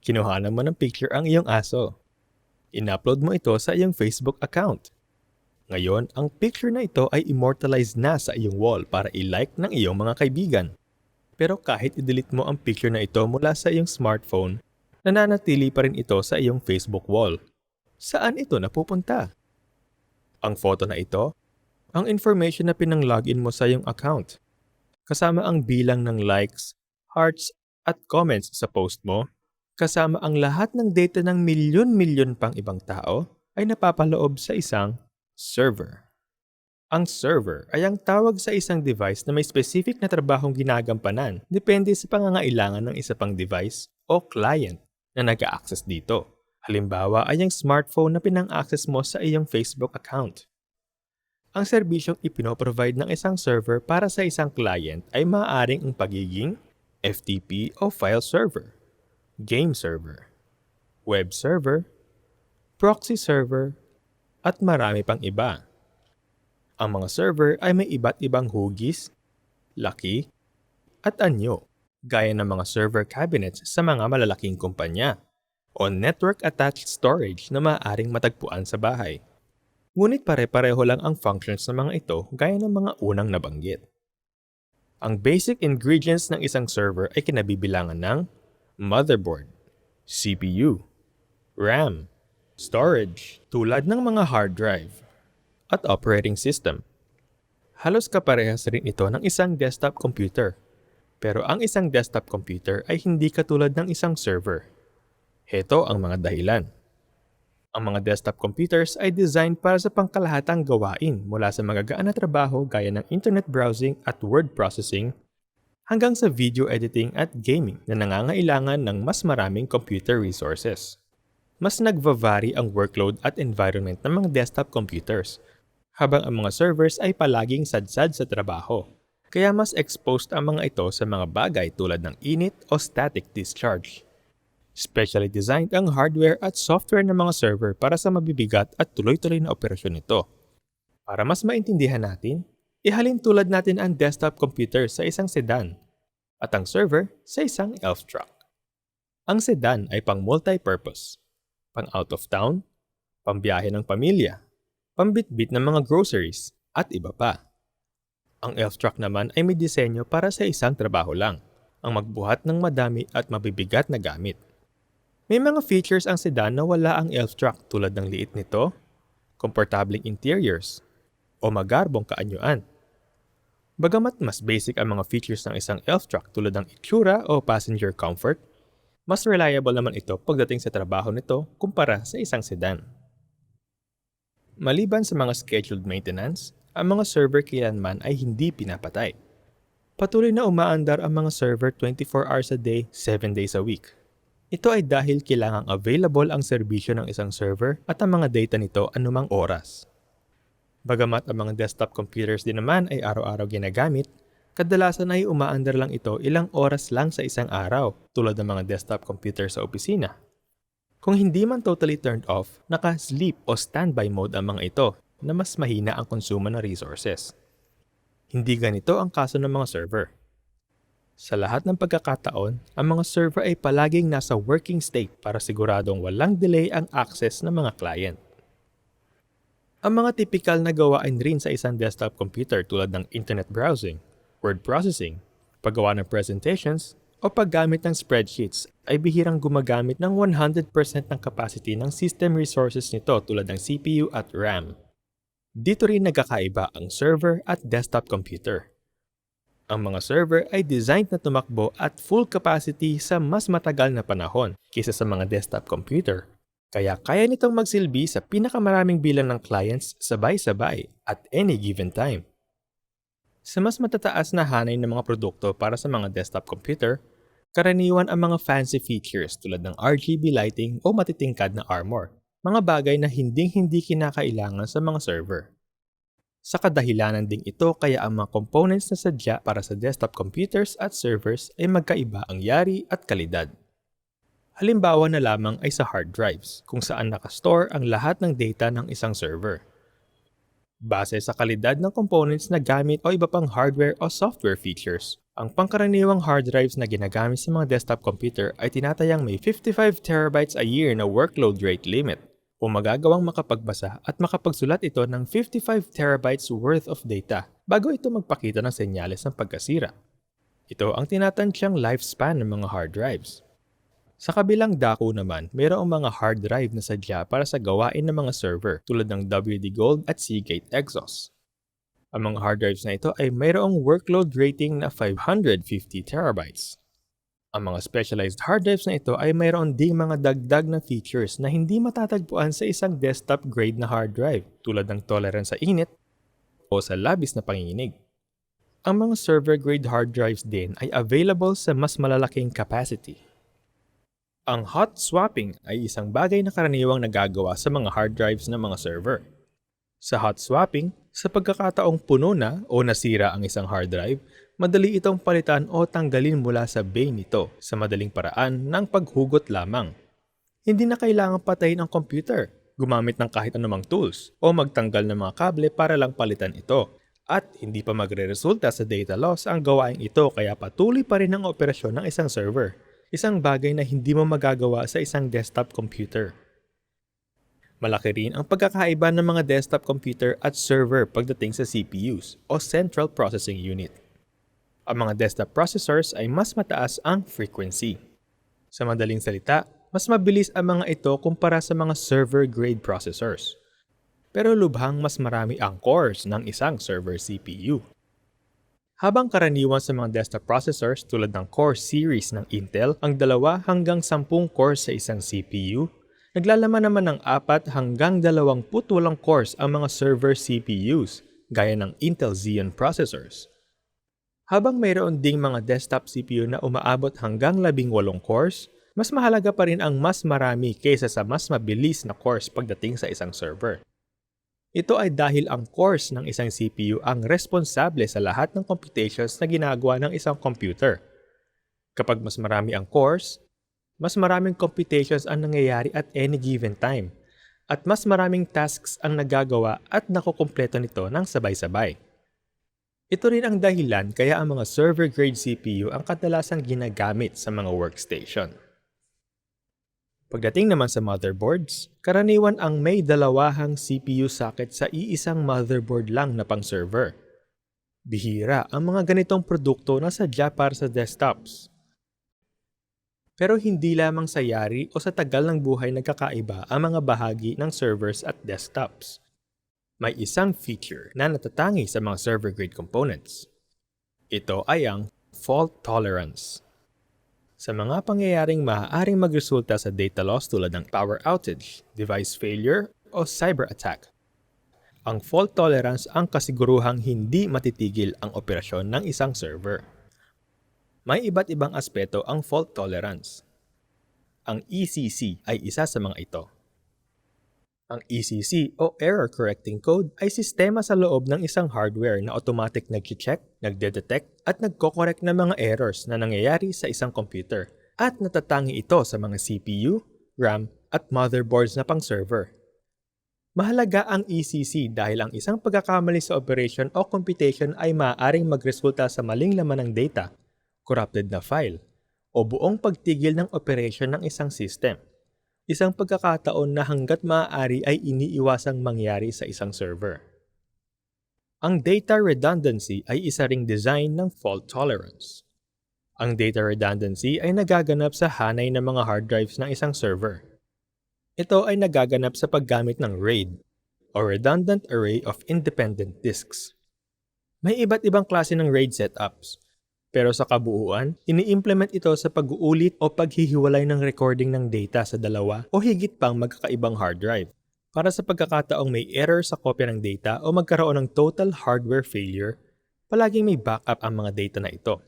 Kinuhanan mo ng picture ang iyong aso. In-upload mo ito sa iyong Facebook account. Ngayon, ang picture na ito ay immortalized na sa iyong wall para i-like ng iyong mga kaibigan. Pero kahit i-delete mo ang picture na ito mula sa iyong smartphone, nananatili pa rin ito sa iyong Facebook wall. Saan ito napupunta? Ang photo na ito, ang information na pinang-login mo sa iyong account, kasama ang bilang ng likes, hearts, at comments sa post mo, kasama ang lahat ng data ng milyon-milyon pang ibang tao, ay napapaloob sa isang server. Ang server ay ang tawag sa isang device na may specific na trabahong ginagampanan depende sa pangangailangan ng isa pang device o client na nag-access dito. Halimbawa ay ang smartphone na pinang-access mo sa iyong Facebook account. Ang serbisyong ipinoprovide ng isang server para sa isang client ay maaaring ang pagiging FTP o file server, game server, web server, proxy server, at marami pang iba. Ang mga server ay may iba't ibang hugis, laki, at anyo, gaya ng mga server cabinets sa mga malalaking kumpanya o network-attached storage na maaaring matagpuan sa bahay. Ngunit pare-pareho lang ang functions ng mga ito gaya ng mga unang nabanggit. Ang basic ingredients ng isang server ay kinabibilangan ng motherboard, CPU, RAM, storage tulad ng mga hard drive, at operating system. Halos kaparehas rin ito ng isang desktop computer. Pero ang isang desktop computer ay hindi katulad ng isang server. Heto ang mga dahilan. Ang mga desktop computers ay designed para sa pangkalahatang gawain mula sa magagaan na trabaho gaya ng internet browsing at word processing hanggang sa video editing at gaming na nangangailangan ng mas maraming computer resources mas nagva-vary ang workload at environment ng mga desktop computers, habang ang mga servers ay palaging sadsad sa trabaho. Kaya mas exposed ang mga ito sa mga bagay tulad ng init o static discharge. Specially designed ang hardware at software ng mga server para sa mabibigat at tuloy-tuloy na operasyon nito. Para mas maintindihan natin, ihalin tulad natin ang desktop computer sa isang sedan at ang server sa isang elf truck. Ang sedan ay pang multi-purpose pang out of town, pambiyahe ng pamilya, pambitbit ng mga groceries, at iba pa. Ang elf truck naman ay may disenyo para sa isang trabaho lang, ang magbuhat ng madami at mabibigat na gamit. May mga features ang sedan na wala ang elf truck tulad ng liit nito, komportabling interiors, o magarbong kaanyuan. Bagamat mas basic ang mga features ng isang elf truck tulad ng itsura o passenger comfort, mas reliable naman ito pagdating sa trabaho nito kumpara sa isang sedan. Maliban sa mga scheduled maintenance, ang mga server kailanman ay hindi pinapatay. Patuloy na umaandar ang mga server 24 hours a day, 7 days a week. Ito ay dahil kailangang available ang serbisyo ng isang server at ang mga data nito anumang oras. Bagamat ang mga desktop computers din naman ay araw-araw ginagamit, Kadalasan ay umaandar lang ito ilang oras lang sa isang araw tulad ng mga desktop computer sa opisina. Kung hindi man totally turned off, naka-sleep o standby mode ang mga ito na mas mahina ang konsumo ng resources. Hindi ganito ang kaso ng mga server. Sa lahat ng pagkakataon, ang mga server ay palaging nasa working state para siguradong walang delay ang access ng mga client. Ang mga typical na gawain rin sa isang desktop computer tulad ng internet browsing, word processing, paggawa ng presentations, o paggamit ng spreadsheets ay bihirang gumagamit ng 100% ng capacity ng system resources nito tulad ng CPU at RAM. Dito rin nagkakaiba ang server at desktop computer. Ang mga server ay designed na tumakbo at full capacity sa mas matagal na panahon kaysa sa mga desktop computer. Kaya kaya nitong magsilbi sa pinakamaraming bilang ng clients sabay-sabay at any given time. Sa mas matataas na hanay ng mga produkto para sa mga desktop computer, karaniwan ang mga fancy features tulad ng RGB lighting o matitingkad na armor, mga bagay na hinding-hindi kinakailangan sa mga server. Sa kadahilanan ding ito kaya ang mga components na sadya para sa desktop computers at servers ay magkaiba ang yari at kalidad. Halimbawa na lamang ay sa hard drives, kung saan nakastore ang lahat ng data ng isang server base sa kalidad ng components na gamit o iba pang hardware o software features. Ang pangkaraniwang hard drives na ginagamit sa mga desktop computer ay tinatayang may 55 terabytes a year na workload rate limit o magagawang makapagbasa at makapagsulat ito ng 55 terabytes worth of data bago ito magpakita ng senyales ng pagkasira. Ito ang tinatansyang lifespan ng mga hard drives. Sa kabilang dako naman, mayroong mga hard drive na sadya para sa gawain ng mga server tulad ng WD Gold at Seagate Exos. Ang mga hard drives na ito ay mayroong workload rating na 550 terabytes. Ang mga specialized hard drives na ito ay mayroon ding mga dagdag na features na hindi matatagpuan sa isang desktop grade na hard drive tulad ng tolerance sa init o sa labis na panginginig. Ang mga server grade hard drives din ay available sa mas malalaking capacity. Ang hot swapping ay isang bagay na karaniwang nagagawa sa mga hard drives ng mga server. Sa hot swapping, sa pagkakataong puno na o nasira ang isang hard drive, madali itong palitan o tanggalin mula sa bay nito sa madaling paraan ng paghugot lamang. Hindi na kailangan patayin ang computer, gumamit ng kahit anumang tools, o magtanggal ng mga kable para lang palitan ito. At hindi pa magre-resulta sa data loss ang gawain ito kaya patuloy pa rin ang operasyon ng isang server isang bagay na hindi mo magagawa sa isang desktop computer. Malaki rin ang pagkakaiba ng mga desktop computer at server pagdating sa CPUs o Central Processing Unit. Ang mga desktop processors ay mas mataas ang frequency. Sa madaling salita, mas mabilis ang mga ito kumpara sa mga server-grade processors. Pero lubhang mas marami ang cores ng isang server CPU. Habang karaniwan sa mga desktop processors tulad ng Core series ng Intel ang dalawa hanggang 10 cores sa isang CPU, naglalaman naman ng 4 hanggang 28 cores ang mga server CPUs gaya ng Intel Xeon processors. Habang mayroon ding mga desktop CPU na umaabot hanggang 18 cores, mas mahalaga pa rin ang mas marami kaysa sa mas mabilis na cores pagdating sa isang server. Ito ay dahil ang cores ng isang CPU ang responsable sa lahat ng computations na ginagawa ng isang computer. Kapag mas marami ang cores, mas maraming computations ang nangyayari at any given time, at mas maraming tasks ang nagagawa at nakukumpleto nito ng sabay-sabay. Ito rin ang dahilan kaya ang mga server-grade CPU ang kadalasang ginagamit sa mga workstation. Pagdating naman sa motherboards, karaniwan ang may dalawahang CPU socket sa iisang motherboard lang na pang server. Bihira ang mga ganitong produkto na sadya para sa desktops. Pero hindi lamang sa yari o sa tagal ng buhay nagkakaiba ang mga bahagi ng servers at desktops. May isang feature na natatangi sa mga server-grade components. Ito ay ang fault tolerance sa mga pangyayaring maaaring magresulta sa data loss tulad ng power outage, device failure, o cyber attack. Ang fault tolerance ang kasiguruhang hindi matitigil ang operasyon ng isang server. May iba't ibang aspeto ang fault tolerance. Ang ECC ay isa sa mga ito. Ang ECC o Error Correcting Code ay sistema sa loob ng isang hardware na automatic nag-check, nagde-detect at nagko-correct ng mga errors na nangyayari sa isang computer at natatangi ito sa mga CPU, RAM at motherboards na pang-server. Mahalaga ang ECC dahil ang isang pagkakamali sa operation o computation ay maaaring magresulta sa maling laman ng data, corrupted na file, o buong pagtigil ng operation ng isang system isang pagkakataon na hanggat maaari ay iniiwasang mangyari sa isang server. Ang data redundancy ay isa ring design ng fault tolerance. Ang data redundancy ay nagaganap sa hanay ng mga hard drives ng isang server. Ito ay nagaganap sa paggamit ng RAID o Redundant Array of Independent Disks. May iba't ibang klase ng RAID setups pero sa kabuuan, ini-implement ito sa pag-uulit o paghihiwalay ng recording ng data sa dalawa o higit pang magkakaibang hard drive. Para sa pagkakataong may error sa kopya ng data o magkaroon ng total hardware failure, palaging may backup ang mga data na ito.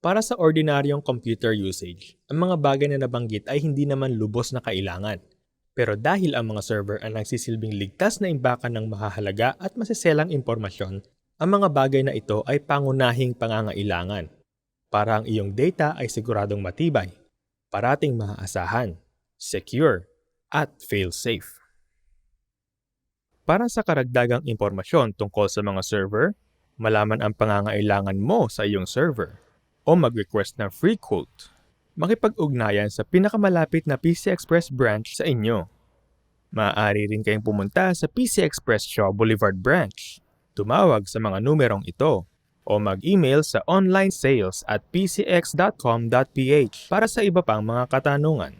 Para sa ordinaryong computer usage, ang mga bagay na nabanggit ay hindi naman lubos na kailangan. Pero dahil ang mga server ang nagsisilbing ligtas na imbakan ng mahahalaga at masiselang impormasyon, ang mga bagay na ito ay pangunahing pangangailangan para ang iyong data ay siguradong matibay, parating maaasahan, secure, at fail-safe. Para sa karagdagang impormasyon tungkol sa mga server, malaman ang pangangailangan mo sa iyong server, o mag-request ng free quote, makipag-ugnayan sa pinakamalapit na PC Express branch sa inyo. Maaari rin kayong pumunta sa PC Express Shaw Boulevard branch, tumawag sa mga numerong ito, o mag-email sa online sales at pcx.com.ph para sa iba pang mga katanungan.